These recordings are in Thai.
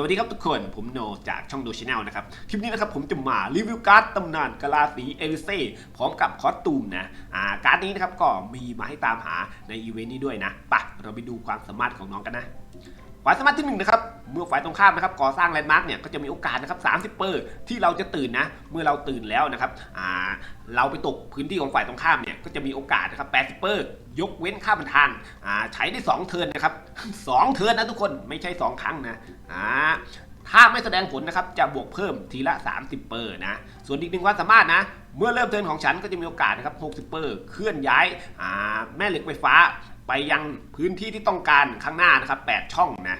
สวัสดีครับทุกคน ผมโนจากช่องดูชแนลนะครับ คลิปนี้นะครับผมจะมารีวิวการ์ดตำนานกาลาสีเอลิเซ่พร้อมกับคอสตูมนะอ่าการ์ดนี้นะครับก็มีมาให้ตามหาในอีเวนต์นี้ด้วยนะไปะเราไปดูความสามารถของน้องกันนะ ความสามารถที่หนึ่งนะครับ เมื่อฝ่ายตรงข้ามนะครับก่อสร้างแลนด์มาร์กเนี่ยก็จะมีโอกาสนะครับ30เปอร์ที่เราจะตื่นนะ เมื่อเราตื่นแล้วนะครับอ่าเราไปตกพื้นที่ของฝ่ายตรงข้ามเนี่ยก็จะมีโอกาสนะครับ80เปอร์ยกเว้นค่าบันทางอ่าใช้ได้ 2 เทิร์นนะครับ 2 เทิร์นนะทุกคนไม่ใช่ 2 ครั้งนะอ่าถ้าไม่แสดงผลนะครับจะบวกเพิ่มทีละ 30 เปอร์นะ ส่วนอีกหนึ่งความสามารถนะ เมื่อเริ่มเทิร์นของฉันก็จะมีโอกาสนะครับ60 เปอร์เคลื่อนย้ายอ่าแม่เหล็กไฟฟ้า ไปยังพื้นที่ที่ต้องการข้างหน้านะครับ 8 ช่องนะ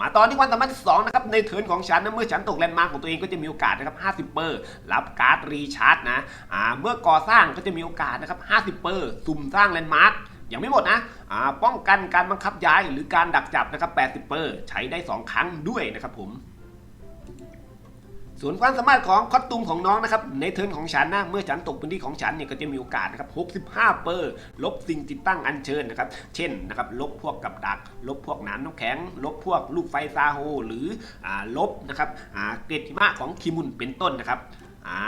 มาตอนที่ความสามาที่สองนะครับ ในเทิร์นของฉันนะเมื่อฉันตกแลนด์มาร์กของตัวเองก็จะมีโอกาสนะครับ 50 เปอร์ รับการ์ดรีชาร์จนะ อ่า เมื่อก่อสร้างก็จะมีโอกาสนะครับ 50 เปอร์ สุ่มสร้างแลนด์มาร์กยังไม่หมดนะอ่าป้องกันการบังคับย้ายหรือการดักจับนะครับ 80 เปอร์ ใช้ได้ 2 ครั้งด้วยนะครับผม ส่วนความสามารถของคอสตูมของน้องนะครับในเทิร์นของฉันนะเมื่อฉันตกพื้นที่ของฉันเนี่ยก็จะมีโอกาสนะครับ65 เปอร์ลบสิ่งติดตั้งอัญเชิญนะครับเช่นนะครับลบพวกกับดัก ลบพวกน้ำน้ำแข็ง ลบพวกลูกไฟซาโฮหรืออ่าลบนะครับอ่าเกรดหิมะของคิมุนเป็นต้นนะครับอ่า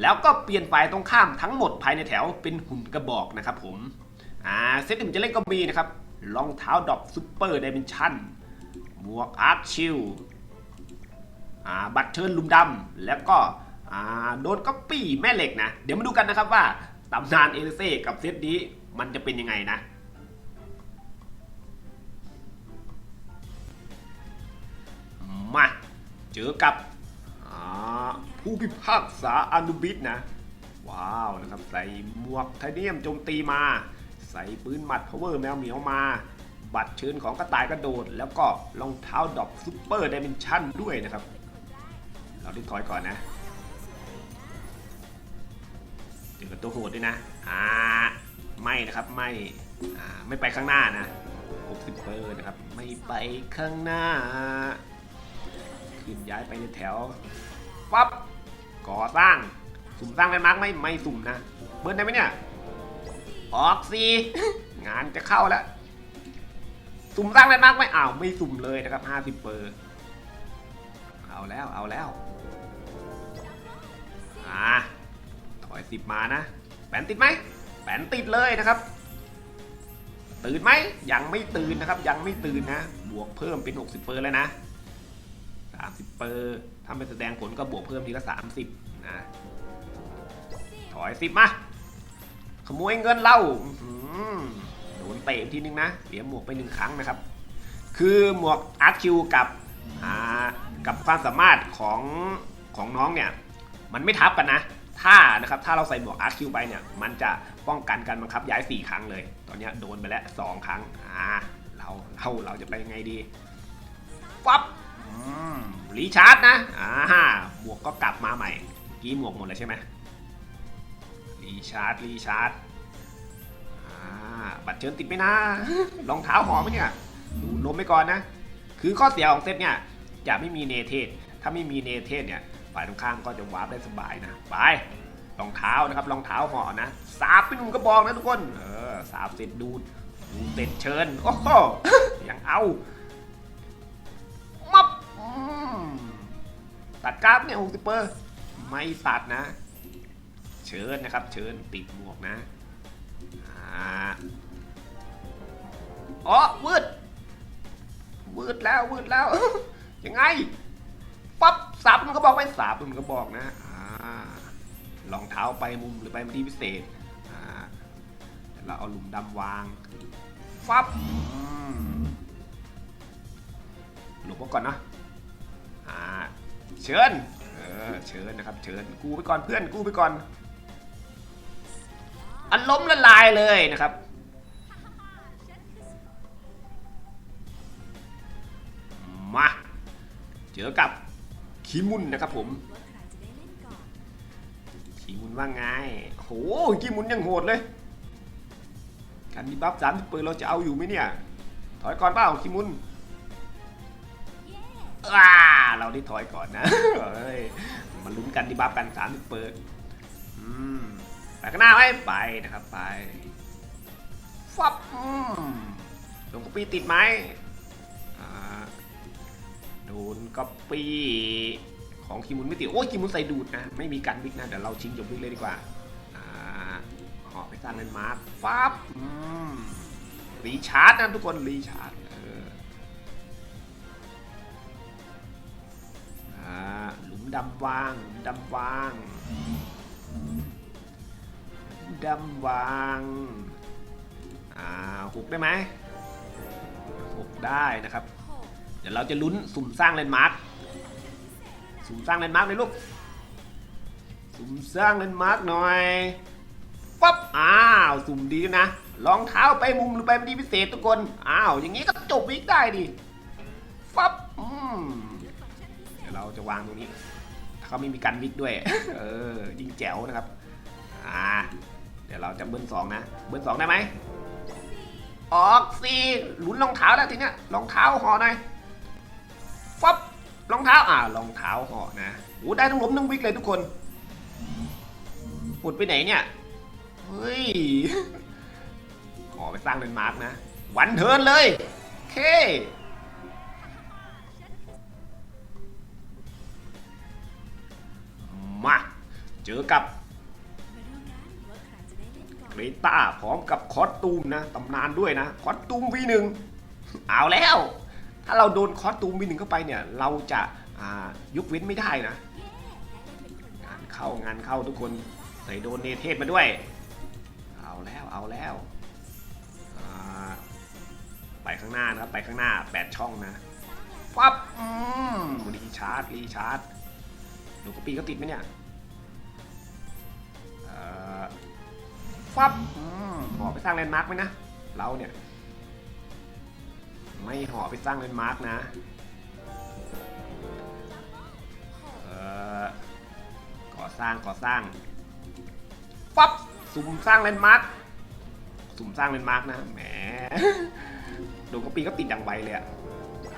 แล้วก็เปลี่ยนฝ่ายตรงข้ามทั้งหมดภายในแถวเป็นหุ่นกระบอกนะครับผมอ่าเซตที่ผมจะเล่นก็มีนะครับรองเท้าดอกซูเปอร์ดิเมนชั่นหมวกอาร์คชิล บัตรเชิญลุมดำแล้วก็โดนก๊อปปี้แม่เหล็กนะ เดี๋ยวมาดูกันนะครับว่าตำนานเอลิเซ่กับเซตนี้มันจะเป็นยังไงนะมาเจอกับผู้พิพากษาอนุบิสนะ ว้าวนะครับใส่หมวกไทเนียมโจมตีมา ใส่ปืนหมัดพาวเวอร์แมวเหมียวมา บัตรเชิญของกระต่ายกระโดด แล้วก็รองเท้าดอกซูเปอร์ดิเมนชั่นด้วยนะครับ เราได้ถอยก่อนนะเจอกับตัวโหดด้วยนะอ่าไม่นะครับไม่อ่าไม่ไปข้างหน้านะ60เปอร์นะครับไม่ไปข้างหน้าขึ้นย้ายไปในแถวปั๊บก่อสร้างสุ่มสร้างแลนมาร์กไม่ไม่สุ่มนะเบิร์นได้ไหมเนี่ยออกสิงานจะเข้าแล้วสุ่มสร้างแลนมาร์กไม่อ้าวไม่สุ่มเลยนะครับ50เปอร์เอาแล้วเอาแล้ว ถอยสิบมานะแปนติดไหมแปนติดเลยนะครับ ตื่นไหมยังไม่ตื่นนะครับ ยังไม่ตื่นนะ บวกเพิ่มเป็น 60เปอร์แล้วนะ 30เปอร์ถ้าไม่แสดงผลก็บวกเพิ่มทีละ30นะถอยสิบมาขโมยเงินเราโดนเตะทีนึงนะเสียหมวกไปหนึ่งครั้งนะครับ คือหมวกอาร์คิวกับกับความสามารถของของน้องเนี่ย มันไม่ทับกันนะ ถ้านะครับถ้าเราใส่หมวกอาร์คิวไปเนี่ยมันจะป้องกันการบังคับย้าย 4 ครั้งเลย ตอนนี้โดนไปแล้ว 2 ครั้งอ่าเราเราเราจะไปยังไงดีฟับรีชาร์จนะอ่าหมวกก็กลับมาใหม่กี้หมวกหมดแล้วใช่ไหมรีชาร์จรีชาร์จอ่าบัตรเชิญติดไหมนะรองเท้าหอมไหมเนี่ยดูลมไปก่อนนะ คือข้อเสียของเซตเนี่ยจะไม่มีเนเทศ ถ้าไม่มีเนเทศเนี่ย ฝ่ายตรงข้ามก็จะวาร์ปได้สบายนะไปรองเท้านะครับรองเท้าห่อนะสาบเป็นหนุ่มกระบอกนะทุกคนเออสาบเสร็จดูดดูเสร็จเชิญโอ้โหยังเอามับตัดกราฟเนี่ยหกสิบเปอร์ไม่ตัดนะ เชิญนะครับ เชิญติดหมวกนะอ๋อวืดวืดแล้ววืดแล้วยังไง ปั๊บสับมันก็บอกไม่สับมันก็บอกนะรองเท้าไปมุมหรือไปที่พิเศษเราเอาหลุมดำวางฟับหลบไว้ก่อนนะอ่าเชิญเออเชิญนะครับ เชิญกูไปก่อนเพื่อนกูไปก่อนอันล้มละลายเลยนะครับมาเจอกับ คิมุนนะครับผมคิมุนว่าไงโหคิมุนยังโหดเลยการดีบัฟสามสิบเปอร์เราจะเอาอยู่ไหมเนี่ย ถอยก่อนเปล่าคิมุนอ่าเราได้ถอยก่อนนะมาลุ้นกันดีบัฟกันสามสิบเปอร์อืมไปข้างหน้าไหมไปนะครับไปฟับอืมลงกปีติดไหม ดนก๊อปี้ของคิมุนไม่ติดโอ้ยคิมุนใส่ดูดนะ ไม่มีการวิกนะเดี๋ยวเราชิงจบวิกเลยดีกว่าอ่าหอไปสร้างเลนมาร์คฟับอืมรีชาร์จนะทุกคนรีชาร์จเอออ่าหลุมดำวางหลุมดำวางดำวางอ่าหุกได้ไหมหุกได้นะครับ ดี๋ยวเราจะลุ้นสุ่มสร้างเลนด์มาร์คสุ่มสร้างเลนด์มาร์คเลยลูกสุ่มสร้างเลนด์มาร์คหน่อยปั๊บอ้าวสุ่มดีนะรองเท้าไปมุมหรือไปดีพิเศษทุกคนอ้าวอย่างนี้ก็จบวิกได้ดิปั๊บอืมเดี๋ยวเราจะวางตรงนี้ถ้าเขาไม่มีการวิกด้วยเออยิ่งแจ๋วนะครับอ่าเดี๋ยวเราจะเบิ้ลสองนะเบิ้ลสองได้ไหมออกสี่ลุ้นรองเท้าแล้วทีเนี้ยรองเท้าห่อหน่อย รองเท้าอ่ารองเท้าห่อนะโอ้ได้ทั้งล้มทั้งวิกเลยทุกคนหมดไปไหนเนี่ย เฮ้ยขอไปสร้างเป็นมาร์กนะ วันเทินเลย เค มา เจอกับเรต้าพร้อมกับคอสตูมนะ ตำนานด้วยนะ คอสตูม V1 เอาแล้ว ถ้าเราโดนคอสตูม V1 เข้าไปเนี่ย เราจะายกเว้นไม่ได้นะ งานเข้างานเข้าทุกคนใส่โดนเนเทศมาด้วย เอาแล้วเอาแล้วไปข้างหน้านะครับไปข้างหน้า 8 ช่องนะฟับอืมรีชาร์จรีชาร์จดูกระปีก็ติดไหมเนี่ยเอ่อฟับอืมหอไปสร้างแลนด์มาร์กไหมนะ เราเนี่ย ไม่หอไปสร้างแลนมาร์กนะเออก่อสร้างก่อสร้างปั๊บสุ่มสร้างแลนมาร์คสุ่มสร้างแลนมาร์คนะแหมโดนกระปีก็ติดอย่างไวเลยอะ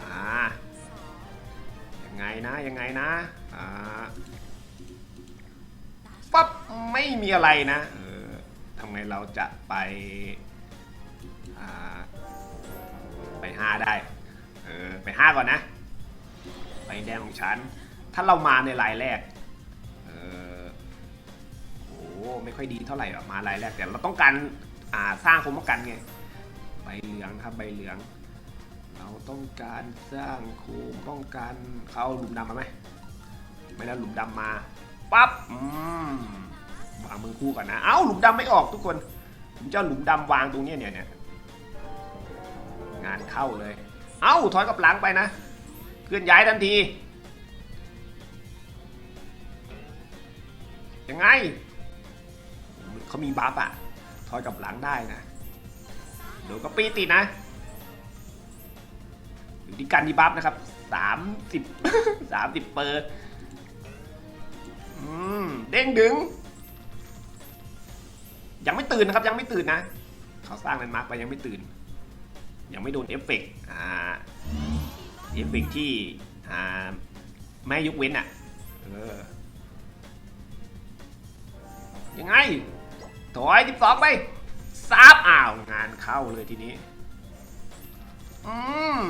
อ่ายังไงนะยังไงนะอ่าปั๊บไม่มีอะไรนะเออทำไงเราจะไปอ่า ไปห้าได้ เออไปห้าก่อนนะไปแดงของฉัน ถ้าเรามาในลายแรก เออโอ้ไม่ค่อยดีเท่าไหร่หรอกมารายแรกแต่เราต้องการอ่าสร้างคมป้องกันไงใบเหลืองครับใบเหลือง เราต้องการสร้างคมป้องกันเขาเอาหลุมดำมาไหมไม่ได้หลุมดำมาปั๊บอืมวางมือคู่ก่อนนะ เอ้าหลุมดำไม่ออกทุกคนผมจะเอาหลุมดำวางตรงนี้เนี่ยเนี่ย งานเข้าเลย เอ้า ถอยกับหลังไปนะ เคลื่อนย้ายทันที ยังไง เขามีบัฟอะทอยกับหลังได้นะ เดี๋ยวก็ปีติดนะ อยู่ที่การดีบัฟนะครับสามสิบสามสิบเปอร์อืมเด้งดึง ยังไม่ตื่นนะครับยังไม่ตื่นนะ เขาสร้างแลนด์มาร์กไปยังไม่ตื่น ยังไม่โดนเอฟเฟกต์อ่าเอฟเฟกต์ที่อ่าไม่ให้ยกเว้นอะเออยังไง ถอยที่สองไปซาบอ้าว งานเข้าเลยทีนี้ อืม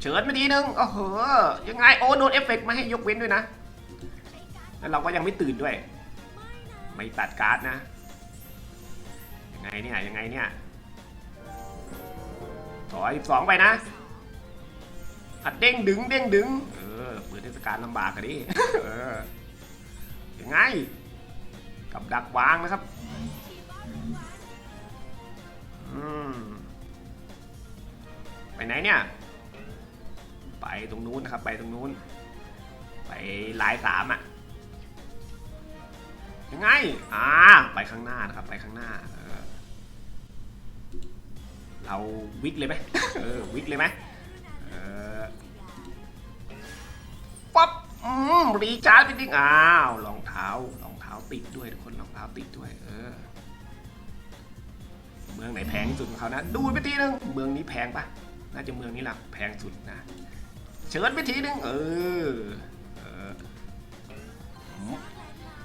เฉิดมาทีนึงโอ้โหยังไง โอ้โดนเอฟเฟกต์มาให้ยกเว้นด้วยนะ แล้วเราก็ยังไม่ตื่นด้วย ไม่ตัดการ์ดนะ ไงเนี่ยยังไงเนี่ยถอยสองไปนะอัดเด้งดึงเด้งดึงเออเปิดเทศกาลลำบากกันดิเออยังไง กับดักวางนะครับอืมไปไหนเนี่ย ไปตรงนู้นนะครับ ไปตรงนู้น ไปลายสามอะยังไง อ่า ไปข้างหน้านะครับ ไปข้างหน้า เออเราวิกเลยไหมเออวิกเลยไหมเออปั๊บอืมรีชาร์จไปดิอ้าวรองเท้ารองเท้าติดด้วยทุกคนรองเท้าติดด้วย เออ เมืองไหนแพงที่สุดของเขานะ ดูไปทีนึงเมืองนี้แพงปะน่าจะเมืองนี้แหละแพงสุดนะเชิญไปทีนึงเออเออ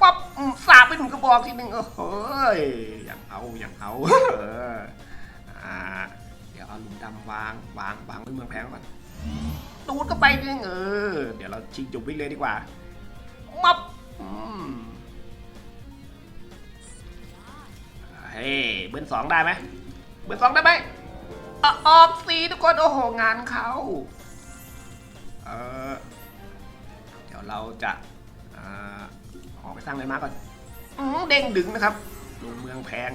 ปั๊บอืมสาบไปหนึ่งกระบอกทีนึงโอ้โหยอย่างเอาอย่างเอาเอออ่า เดี๋ยวเอาหลุมดำวางวางวางไว้เมืองแพงก่อนดูดก็ไปนึงเออ เดี๋ยวเราชิงจบวิ่งเลยดีกว่ามับอืมเฮ้ยเบิร์นสองได้ไหมเบิร์นสองได้ไหมอะออกสีทุกคนโอ้โหงานเขาเออเดี๋ยวเราจะอ่าออกไปสร้างอะไรมาก่อนอืมเด้งดึงนะครับลงเมืองแพง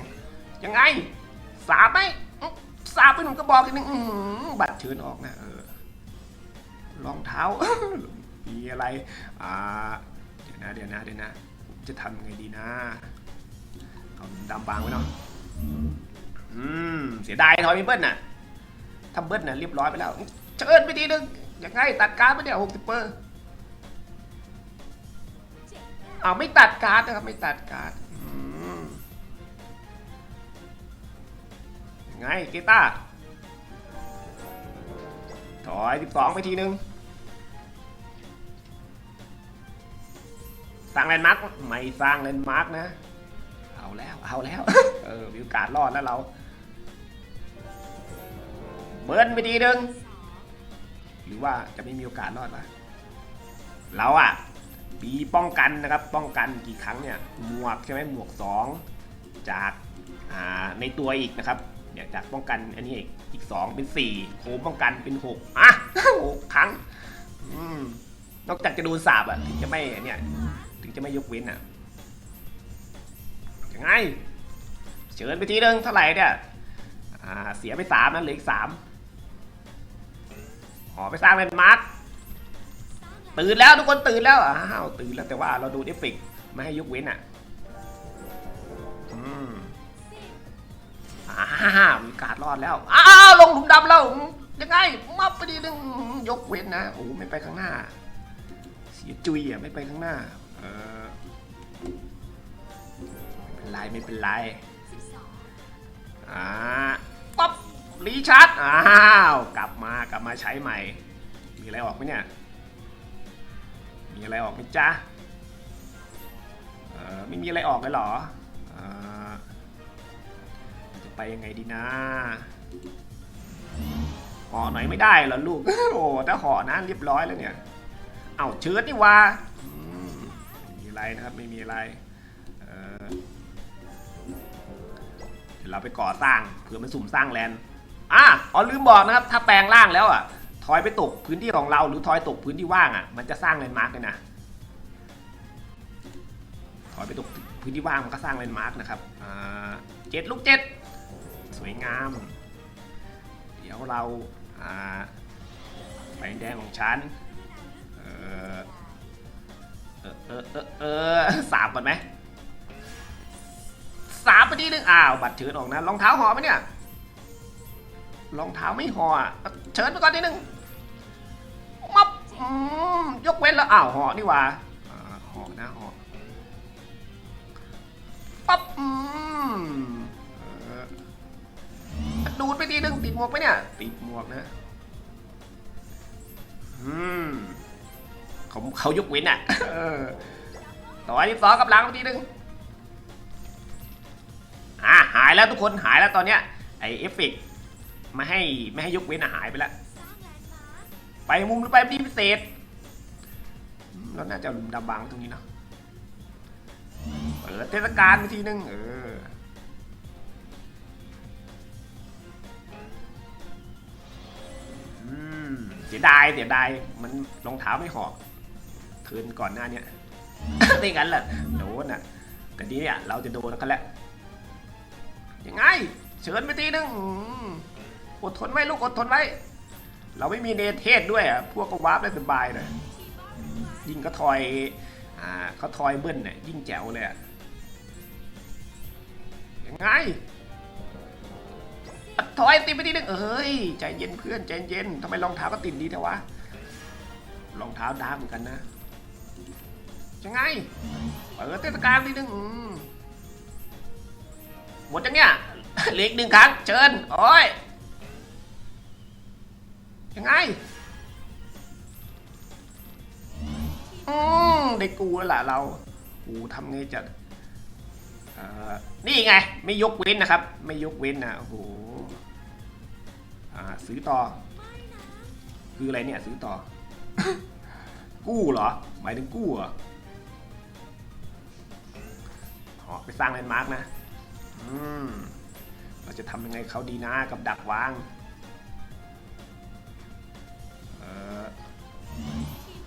ยังไงสาบไหมอื้อ สาบไปหนุ่มก็บอกอีกนึงอื้อหือบัตรเชิญออกนะเออรองเท้า มีอะไรอ่าเดี๋ยวนะเดี๋ยวนะเดี๋ยวนะ จะทำไงดีนะ เอาดำบางไว้เนาะอืมเสียดายทอยมีเบิ้ลน่ะถ้าเบิ้ลน่ะเรียบร้อยไปแล้ว เชิญไปทีนึงยังไงตัดการ์ดไปเนี่ยหกสิบเปอร์เอาไม่ตัดการ์ดนะครับไม่ตัดการ์ด ไงกีตาร์ถอย 12 ไปทีนึงสร้างแลนด์มาร์กไม่สร้างแลนด์มาร์กนะ เอาแล้ว เอาแล้ว เออมีโอกาสรอดแล้วเรา เบิร์นไปทีนึง หรือว่าจะไม่มีโอกาสรอดวะเราอะปีป้องกันนะครับ ป้องกันกี่ครั้งเนี่ย หมวกใช่ไหมหมวก 2 จากอ่าในตัวอีกนะครับ เดี๋ยจากป้องกันอันนี้อีกอีกสองเป็นสี่โคมป้องกันเป็นหกอะหกครั้งอนอกจากจะโดนสาบอะถึงจะไม่เนี่ยถึงจะไม่ยกเว้นอะยังไงเชิญไปทีนึงเท่าไหร่เนี่ยอ่าเสียไปสามนะเหลืออีกสามขอไปสร้างเป็นมาร์คตื่นแล้วทุกคนตื่นแล้วอ้าวตื่นแล้วแต่ว่าเราดูเอฟเฟกต์ไม่ให้ยกเว้นอะ อ้าวมีการรอดแล้ว อ้าวลงหลุมดำแล้วยังไงมับไปดีนึงยกเว้นนะโอ้ไม่ไปข้างหน้า เสียจุยอะไม่ไปข้างหน้า เออไม่เป็นไรไม่เป็นไรอ่าปั๊บรีชาร์จอ้าวกลับมากลับมาใช้ใหม่ มีอะไรออกไหมเนี่ย มีอะไรออกไหมจ๊ะเออไม่มีอะไรออกเลยเหรออ่า ไปยังไงดีนะห่อหน่อยไม่ได้เหรอลูก โอ้ถ้าห่อนะเรียบร้อยแล้วเนี่ย เอาเชิญนี่วะมีอะไรนะครับไม่มีอะไรเดี๋ยวเราไปก่อสร้างเผื่อมันสุ่มสร้างแลนด์อะอ๋อลืมบอกนะครับ ถ้าแปลงร่างแล้วอะทอยไปตกพื้นที่ของเราหรือทอยตกพื้นที่ว่างอะ มันจะสร้างแลนด์มาร์กเลยนะทอยไปตกพื้นที่ว่างมันก็สร้างแลนด์มาร์กนะครับเจ็ดลูกเจ็ด วยงาม เดี๋ยวเราอ่าไปแดงของฉัน เออเออเออเออเออสามก่อนไหมสามไปทีนึงอ้าว บัตรเชิญออกนะรองเท้าห่อไหมเนี่ยรองเท้าไม่ห่อเชิญไปก่อนทีนึงมับยกเว้นแล้วอ้าวห่อนี่ว่าห่อนะห่อปั๊บอืม ดูดไปทีนึงติดหมวกไปเนี่ย ติดหมวกนะอืมเขาเขายกเว้นอะเออต่อที่สองกับหลังไปทีนึงอ่าหายแล้วทุกคนหายแล้วตอนเนี้ยไอเอฟเฟกต์ไม่ให้ไม่ให้ยกเว้นอะหายไปแล้วไปมุมหรือไปที่พิเศษอืมเราน่าจะเอาหลุมดำบังตรงนี้เนาะเปิดเทศกาลไปทีนึงเอออื เสียดายเสียดายมันรองเท้าไม่หอกคืนก่อนหน้าเนี้ยไม่งั้นแหละโดนอะแต่นี้เนี่ยเราจะโดนกันแหล้วยังไง เชิญไปทีนึงอืมอดทนไว้ลูกอดทนไว้ เราไม่มีเนเทศด้วยอะพวกก็วาร์ปได้สบายเลยยิ่งก็ทอยอ่าเขาทอยเบิ้ลเนี่ยยิ่งแจ๋วเลยอะยังไง ถอยติดไปทีนึงเอ้ยใจเย็นเพื่อนใจเย็นทำไมรองเท้าก็ติดดีเทวะรองเท้าดาเหมือนกันนะยังไงเปิดเทศกาลทีนึงหมดจังเนี่ยเลืออีกหนึ่งครั้งเชิญโอ้ยยังไงอืมได้กูแล้วล่ะเรากูทำไงจะอ่อนี่ไง ไม่ยกเว้นนะครับ ไม่ยกเว้นนะโอ้โห ซื้อต่อ คืออะไรเนี่ยซื้อต่อ กู้เหรอ หมายถึงกู้เหรออ๋อไปสร้างแลนด์มาร์กนะ อืม เราจะทำยังไงเขาดีนะกับดักวาง เออ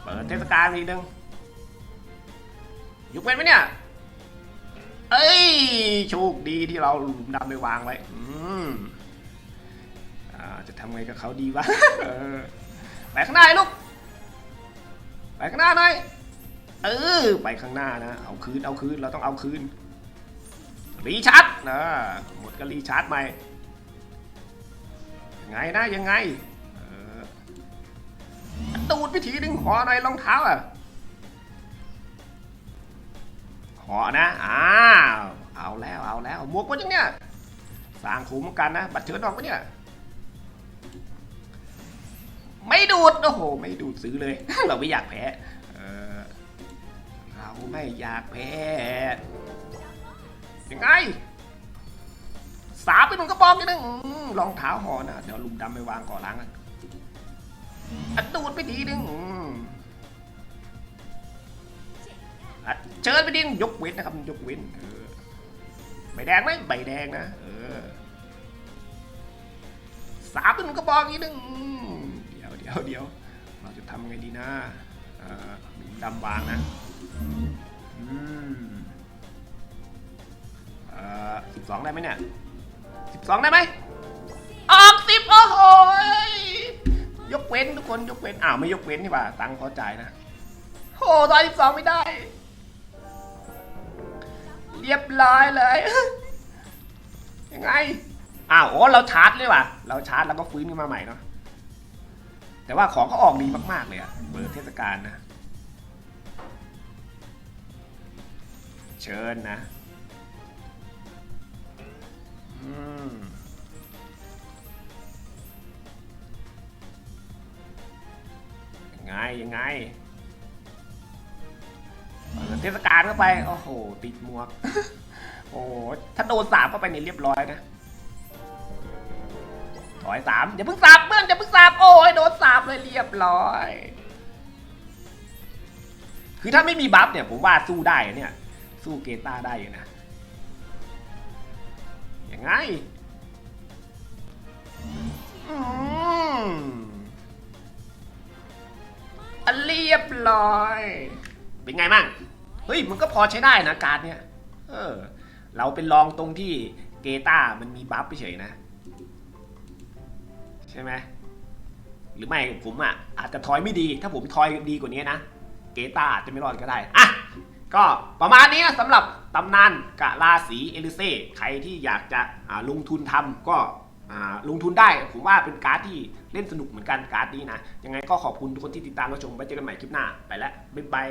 เปิดเทศกาลทีนึงยกเว้นไหมเนี่ย เอ้ย โชคดีที่เราหลุมดำไปวางไว้ อืมอ่า จะทำไงกับเขาดีวะไปข้างหน้าลูกไปข้างหน้าหน่อยเออไปข้างหน้านะเอาคืนเอาคืนเราต้องเอาคืนรีชาร์จนะหมดก็รีชาร์จใหม่ยังไงนะยังไงออตูดวิธีดึงหอหน่อยรองเท้าอะหอนะอ้าวเอาแล้วเอาแล้วหมวกว่าจังเนี่ยสร้างขุมกันนะ บัตรเชิญออกปะเนี่ย ไม่ดูด โอ้โห ไม่ดูดซื้อเลย เราไม่อยากแพ้เราไม่อยากแพ้ยังไงสาบไปหนึ่งกระบอกนิดนึงรองเท้าหอนะเดี๋ยวลุมดำไปวางก่อล้างอัดตูดไปทีนึงอัดเชิญไปดิยกเว้นนะครับยกเว้นใบแดงไหมใบแดงนะสาบไปหนึ่งกระบอกนิดนึง ดี๋ยวเดี๋ยวเราจะทำไงดีนะดำวางนะอืมเอ่อสิบสองได้ไหมเนี่ยสิบสองได้ไหมออกสิบโอ้โหยยกเว้นทุกคนยกเว้นอ้าวไม่ยกเว้นนี่ว่าตังค์พอจ่ายนะโอ้ตอนสิบสองไม่ได้ เรียบร้อยเลยยังไงอ้าวโอ้เราชาร์จเลยว่ะเราชาร์จแล้วก็ฟื้นขึ้นมาใหม่เนาะ แต่ว่าของก็ออกดีมาก ๆ เลยอะเปิดเทศกาลนะ เชิญนะยังไง ยังไงเปิดเทศกาลเข้าไป โอ้โห ติดหมวก โอ้โห ถ้าโดนสาบเข้าไปนี่เรียบร้อยนะ ถอยสามอย่าเพิ่งสาบเพื่อนอย่าเพิ่งสาบโอ้ยโดนสาบเลยเรียบร้อย คือถ้าไม่มีบัฟเนี่ยผมว่าสู้ได้เนี่ย สู้เกต้าได้อยู่นะยังไงอืมอันเรียบร้อย เป็นไงมั่ง เฮ้ย มันก็พอใช้ได้นะการดเนี่ย เออ เราเป็นลองตรงที่เกต้ามันมีบัฟเฉยนะ ใช่ไหมหรือไม่ผมอะอาจจะทอยไม่ดี ถ้าผมทอยดีกว่านี้นะ เกตาอาจจะไม่รอดก็ได้อะก็ประมาณนี้นะสำหรับตำนานกะลาสีเอลิเซ่ใครที่อยากจะลงทุนทำก็ลงทุนได้ ผมว่าเป็นการ์ดที่เล่นสนุกเหมือนกันการ์ดนี้นะ ยังไงก็ขอบคุณทุกคนที่ติดตามรับชมไว้เจอกันใหม่คลิปหน้า ไปแล้วบ๊ายบาย